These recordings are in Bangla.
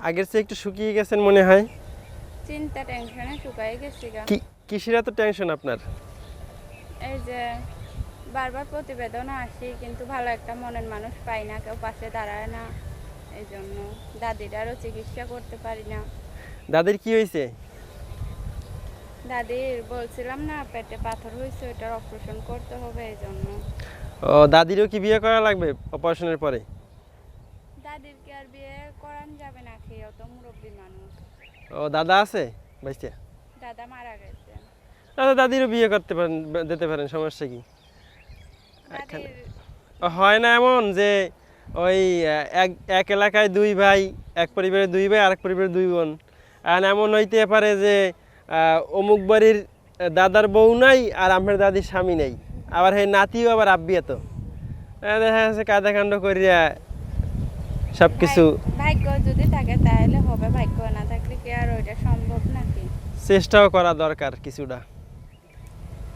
আগের চেয়ে একটু শুকিয়ে গেছেন মনে হয়। চিন্তা টেনশনে শুকাই গেছি কি কিসের এত টেনশন আপনার? এই যে বারবার প্রতিবেদন আসি কিন্তু ভালো একটা মনের মানুষ পাই না কেউ পাশে দাঁড়ায় না। এই জন্য দাদিটারও চিকিৎসা করতে পারি না। দাদির কি হয়েছে? দাদির বলছিলাম না পেটে পাথর হয়েছে ওটার অপারেশন করতে হবে এই জন্য। ও দাদিরও কি বিয়ে করা লাগবে অপারেশনের পরে দাদির কি আর বিয়ে করান যাবে না খেয়ে অত মুরব্বী মানুষ ও দাদা আছে? বাইসে দাদা মারা গেছে। দাদা দাদিরও বিয়ে করতে পারেন দিতে পারেন সমস্যা কি? হয় না এমন যে ওই এক এক এলাকায় দুই ভাই এক পরিবারে দুই ভাই আরেক পরিবারে দুই বোন। আর এমন হইতে পারে যে অমুক বাড়ির দাদার বউ নাই আর আমার দাদির স্বামী নেই। আবার হে নাতিও আবার আব্বিয়া তো। আহ, দেখা যাচ্ছে কাদা কাণ্ড করিয়া সব কিছু ভাগ্য যদি থাকে তাহলে হবে ভাগ্য না থাকলে কি আর ওইটা সম্ভব নাকি? চেষ্টাও করা দরকার কিছুটা।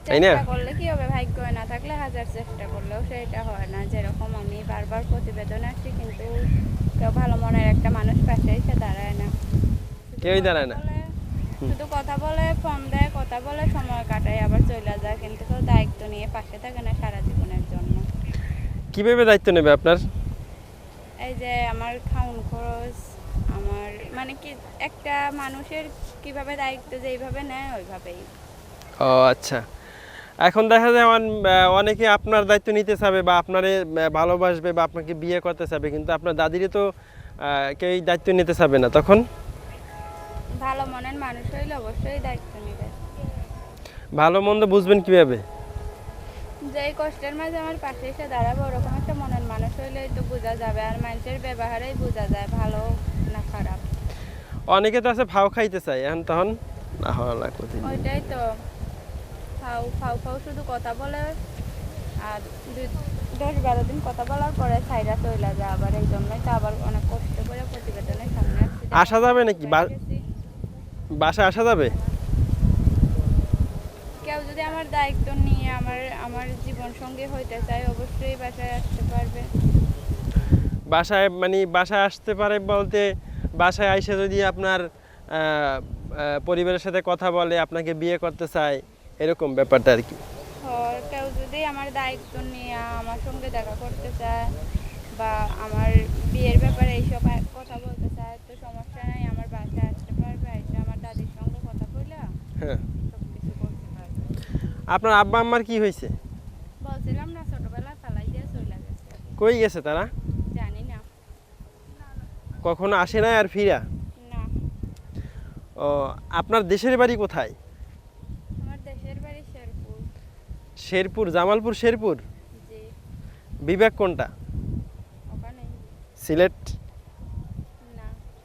তাই না? করলে কি হবে? ভাগ্য না থাকলে হাজার চেষ্টা করলেও সেটা হয় না। যেরকম আমি বারবার প্রতিবেদন আসছি কিন্তু কেউ ভালো মনের একটা মানুষ পাশে এসে দাঁড়ায় না। কেউই কথা দাঁড়ায় না। বলে- শুধু কথা বলে ফোন দেয় কথা বলে সময় কাটায় আবার চলে যায়। কিন্তু কেউ দায়িত্ব নিয়ে পাশে থাকে না সারা জীবনের জন্য। কীভাবে দায়িত্ব নেবে আপনার? এই যে আমার খাউন খরচ আমার মানে কি একটা মানুষের কীভাবে দায়িত্ব যেইভাবে নেয় ওইভাবেই। ও আচ্ছা। এখন দেখা যায় অন- অনেকে আপনার দায়িত্ব নিতে চাবে বা আপনারে ভালোবাসবে বা আপনাকে বিয়ে করতে চাবে কিন্তু আপনার দাদিরে তো কেউ দায়িত্ব নিতে চাবে না। তখন? ভালো মনের মানুষ হইলে অবশ্যই দায়িত্ব নেবে। ভালো মন্দ বুঝবেন কীভাবে? যে কষ্টের মাঝে আমার পাশে এসে দাঁড়াবে ওরকম একটা মনের মানুষ হইলেই তো বোঝা যাবে আর মানুষের ব্যবহারেই বোঝা যায় ভালো না খারাপ। অনেকে তো আছে ফাও খাইতে চায় এখন তখন না হওয়া লাগবে ওইটাই তো। ফাউ ফাউ ফাউ শুধু কথা বলে আর দুই দশ বারো দিন কথা বলার পরে সাইডা চলে যায় আবার এই জন্যই তো আবার অনেক কষ্ট করে প্রতিবেদনের সামনে আসা যাবে নাকি? বাসা আসা যাবে? কেউ যদি আমার দায়িত্ব নিয়ে আমার আমার জীবন সঙ্গী হইতে চায় অবশ্যই বাসায় আসতে পারবে। বাসায় মানে বাসায় আসতে পারে বলতে বাসায় আইসে যদি আপনার পরিবারের সাথে কথা বলে আপনাকে বিয়ে করতে চায় এরকম ব্যাপারটা আর কি। আর কেউ যদি আমার দায়িত্ব নিয়ে আমার সঙ্গে দেখা করতে চায় বা আমার বিয়ের ব্যাপারে এইসব কথা বলতে চায় তো সমস্যা নাই আমার বাসায় আসতে পারবে এসে আমার দাদির সঙ্গে কথা বলে হ্যাঁ সব কিছু করতে পারবে আপনার আব্বা আম্মার কি হয়েছে? বলছিলাম না ছোটবেলা ফালাই দিয়ে চলে গেছে। কই গেছে তারা? জানি না। কখনো আসে না আর ফিরা? না। ও আপনার দেশের বাড়ি কোথায়? আমার দেশের বাড়ি শেরপুর। শেরপুর জামালপুর শেরপুর? জি। বিবেক কোনটা? ওখানে সিলেট? না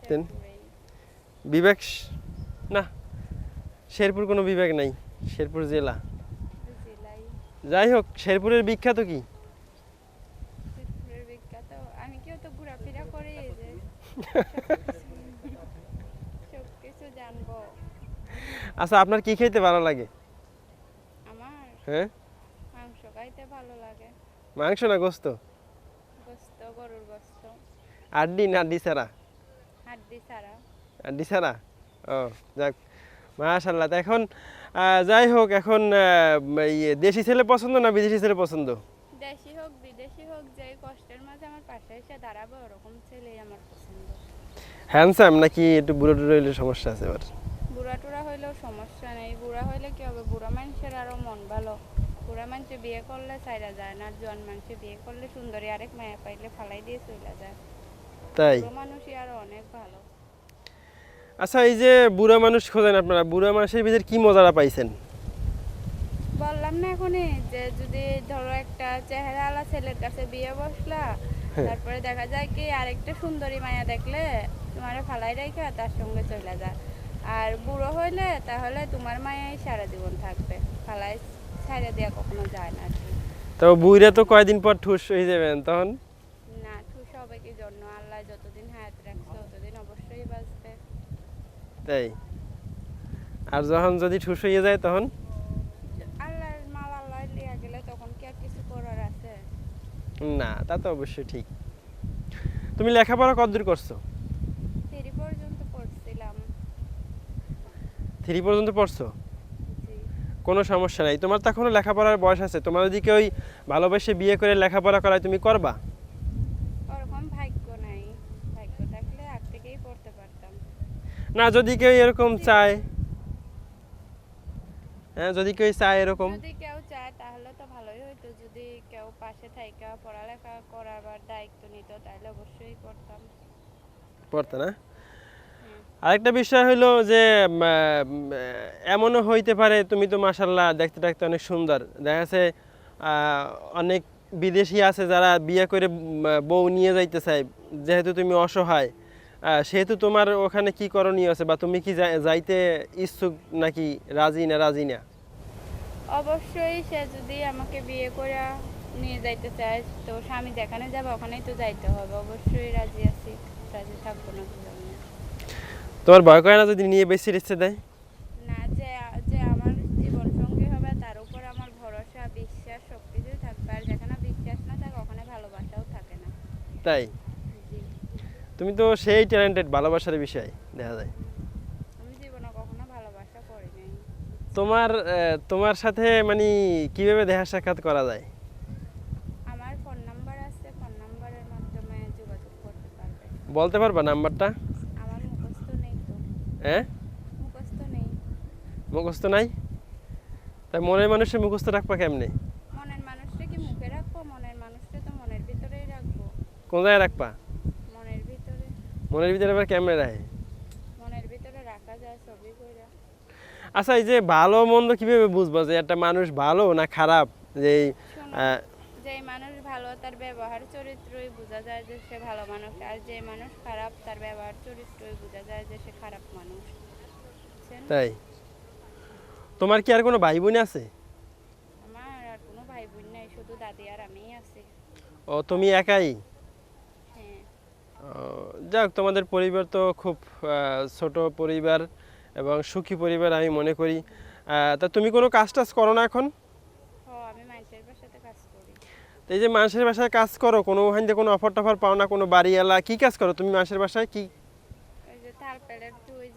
শেরপুরেই। বিবেক শ- না শেরপুর কোনো বিবেক নাই শেরপুর জেলা। যাই হোক শেরপুরের বিখ্যাত কি? আমি তো ঘোরাফেরা করি জানব। আচ্ছা আপনার কি খেতে ভালো লাগে? আমার? হ্যাঁ? মাংস খাইতে ভালো লাগে। মাংস না গোস্ত? গোস্ত গরুর গোস্ত। আড্ডি না আড্ডি ছাড়া? হাড্ডি ছাড়া। আড্ডি ও যাক মাশাল্লাহ তা এখন যাই হোক এখন দেশি ছেলে পছন্দ না বিদেশি ছেলে পছন্দ? দেশি হোক বিদেশি হোক যে কষ্টের মাঝে আমার পাশে এসে দাঁড়াবে ওরকম ছেলেই আমার পছন্দ। হ্যান্ডসাম নাকি একটু বুড়ো টুড়ো হইলে সমস্যা আছে এবার? বুড়া টুড়া হইলেও সমস্যা নেই। বুড়া হইলে কি হবে? বুড়া মানুষের আরও মন ভালো। বুড়া মানুষে বিয়ে করলে চাইরা যায় না জোয়ান মানুষে বিয়ে করলে সুন্দরী আরেক মায়া পাইলে ফালাই দিয়ে চলে যায়। তাই? মানুষই আরও অনেক ভালো। আচ্ছা এই যে বুড়া মানুষ খোঁজেন আপনারা বুড়া মানুষের ভিতরে কি মজাটা পাইছেন? বললাম না এখনই যে যদি ধরো একটা চেহারাওয়ালা ছেলের কাছে বিয়ে বসলা হ্যাঁ। তারপরে দেখা যায় কি আরেকটা সুন্দরী মায়া দেখলে তোমার ফালাই রেখে তার সঙ্গে চলে যায় আর বুড়ো হইলে তাহলে তোমার মায়াই সারা জীবন থাকবে ফালাই ছাইড়া দেওয়া কখনো যায় না তো বুইরা তো কয়দিন পর ঠুস হয়ে যাবেন তখন? না ঠুস হবে কি জন্য? আল্লাহ যতদিন হায়াত রাখছে ততদিন অবশ্যই বাঁচবে। তাই? আর যখন যদি ঠুস হয়ে যায় তখন? না তা তো অবশ্যই ঠিক। তুমি লেখাপড়া কতদূর করছ? থ্রি পর্যন্ত পড়ছো? কোনো সমস্যা নাই। তোমার তো এখনও লেখাপড়ার বয়স আছে। তোমার যদি কেউ ভালোবেসে বিয়ে করে লেখাপড়া করায় তুমি করবা? না যদি কেউ এরকম চায়। হ্যাঁ যদি কেউ চায় এরকম। যদি কেউ চায় তাহলে তো ভালোই হতো যদি কেউ পাশে থাইকা পড়ালেখা করাবার দায়িত্ব নিত তাহলে অবশ্যই করতাম পড়তে না? আরেকটা বিষয় হলো যে এমনও হইতে পারে তুমি তো মাসাল্লাহ দেখতে দেখতে অনেক সুন্দর। দেখা যাচ্ছে অনেক বিদেশি আছে যারা বিয়ে করে বউ নিয়ে যাইতে চায়। যেহেতু তুমি অসহায় সেহেতু তোমার ওখানে কি করণীয় আছে বা তুমি কি যাইতে ইচ্ছুক নাকি রাজি না রাজি না? অবশ্যই সে যদি আমাকে বিয়ে করে নিয়ে যাইতে চায় তো স্বামী যেখানে যাবে ওখানেই তো যাইতে হবে। অবশ্যই রাজি আছি রাজি থাকব না তোমার ভয় করে না যদি নিয়ে বেশি ইচ্ছে দেয়? না যে যে আমার জীবন সঙ্গী হবে তার উপর আমার ভরসা বিশ্বাস সব কিছুই থাকবে। আর যেখানে বিশ্বাস না থাকে ওখানে ভালোবাসাও থাকে না। তাই? তুমি তো সেই ট্যালেন্টেড ভালোবাসার বিষয় দেখা যায়। আমি জীবনে কখনো ভালোবাসা করি তোমার তোমার সাথে মানে কীভাবে দেখা সাক্ষাৎ করা যায়? আমার ফোন নাম্বার আছে ফোন নাম্বারের মাধ্যমে যোগাযোগ করতে পারবে। বলতে পারবা নাম্বারটা? আমার মুখস্থ নেই তো। হ্যাঁ মুখস্থ নেই। মুখস্থ নাই? তাই মনের মানুষের মুখস্থ রাখবা কেমনে? মনের মানুষটা কি মুখে রাখব মনের মানুষটা তো মনের ভিতরেই রাখব। কোন জায়গায় রাখবা? মনের ভিতরে আবার কেমনে রাখে? মনের ভিতরে রাখা যায় ছবি কইরা। আচ্ছা এই যে ভালো মন্দ কীভাবে বুঝব যে একটা মানুষ ভালো না খারাপ? যে যে মানুষ ভালো তার ব্যবহার চরিত্রই বোঝা যায় যে সে ভালো মানুষ আর যে মানুষ খারাপ তার ব্যবহার চরিত্রই বোঝা যায় যে সে খারাপ মানুষ? তাই? তোমার কি আর কোনো ভাই বোন আছে? আমার আর কোনো ভাই বোন নাই শুধু দাদি আর আমিই আছি। ও তুমি একাই? যাক তোমাদের পরিবার তো খুব ছোট পরিবার এবং সুখী পরিবার আমি মনে করি। তা তুমি কোনো কাজ টাজ করো না এখন? এই যে মানুষের বাসায় কাজ করো কোনো ওখান থেকে কোনো অফার টফার পাও না কোনো বাড়িওয়ালা কি কাজ করো তুমি মানুষের বাসায়? কি?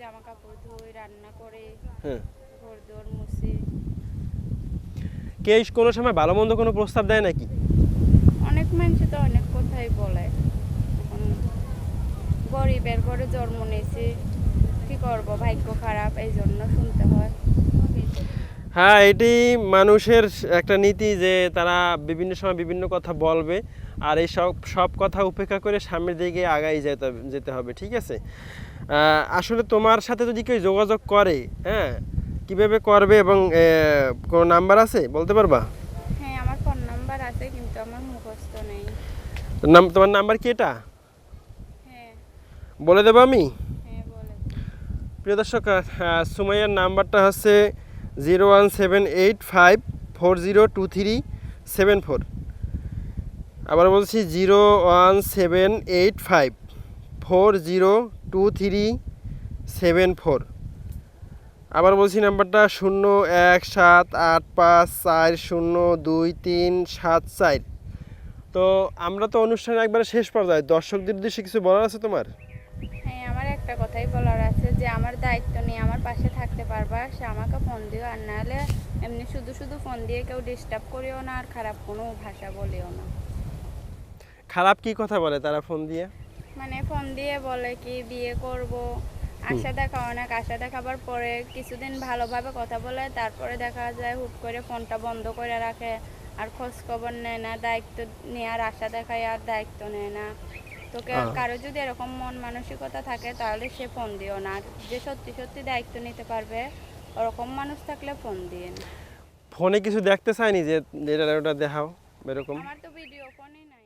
জামা কাপড় ধুই রান্না করি হ্যাঁ। ঘর দোর মুছি। কে কোনো সময় ভালো মন্দ কোনো প্রস্তাব দেয় নাকি? অনেক মানুষ তো অনেক কথাই বলে। গরিবের ঘরে জন্ম নিয়েছি। কি করব? ভাগ্য খারাপ এই জন্য শুনতে হয়। হ্যাঁ এটি মানুষের একটা নীতি যে তারা বিভিন্ন সময় বিভিন্ন কথা বলবে আর এই সব সব কথা উপেক্ষা করে সামনের দিকে আগাই যেতে যেতে হবে ঠিক আছে? আসলে তোমার সাথে যদি কেউ যোগাযোগ করে হ্যাঁ কীভাবে করবে এবং কোনো নাম্বার আছে? বলতে পারবা? হ্যাঁ আমার ফোন নাম্বার আছে কিন্তু আমার মুখস্থ নেই। তোমার নাম্বার কি এটা? বলে দেবো আমি? হ্যাঁ প্রিয় দর্শক সুমাইয়ার নাম্বারটা হচ্ছে zero one seven eight five four zero two three seven four. আবার বলছি zero one seven eight five four zero two three seven four. আবার বলছি নাম্বারটা শূন্য এক সাত আট পাঁচ চার শূন্য দুই তিন সাত চার। তো আমরা তো অনুষ্ঠানে একবারে শেষ পর্যায়ে। দর্শকদের উদ্দেশ্যে কিছু বলার আছে তোমার? একটা কথাই বলার আছে যে আমার দায়িত্ব নিয়ে আমার পাশে থাকতে পারবা সে আমাকে ফোন দিও। আর নাহলে এমনি শুধু শুধু ফোন দিয়ে কেউ ডিস্টার্ব করিও না আর খারাপ কোনো ভাষা বলিও না। খারাপ কি কথা বলে তারা ফোন দিয়ে? মানে ফোন দিয়ে বলে কি বিয়ে করব আশা দেখা অনেক আশা দেখাবার পরে কিছুদিন ভালোভাবে কথা বলে তারপরে দেখা যায় হুট করে ফোনটা বন্ধ করে রাখে আর খোঁজ খবর নেয় না দায়িত্ব নেওয়ার আশা দেখায় আর দায়িত্ব নেয় না। তো কে- আহ। কারও যদি এরকম মন মানসিকতা থাকে তাহলে সে ফোন দিও না। যে সত্যি সত্যি দায়িত্ব নিতে পারবে ওরকম মানুষ থাকলে ফোন দিয়ে ফোনে কিছু দেখতে চাইনি যে এটা ওটা দেখাও এরকম? আমার তো ভিডিও ফোনই না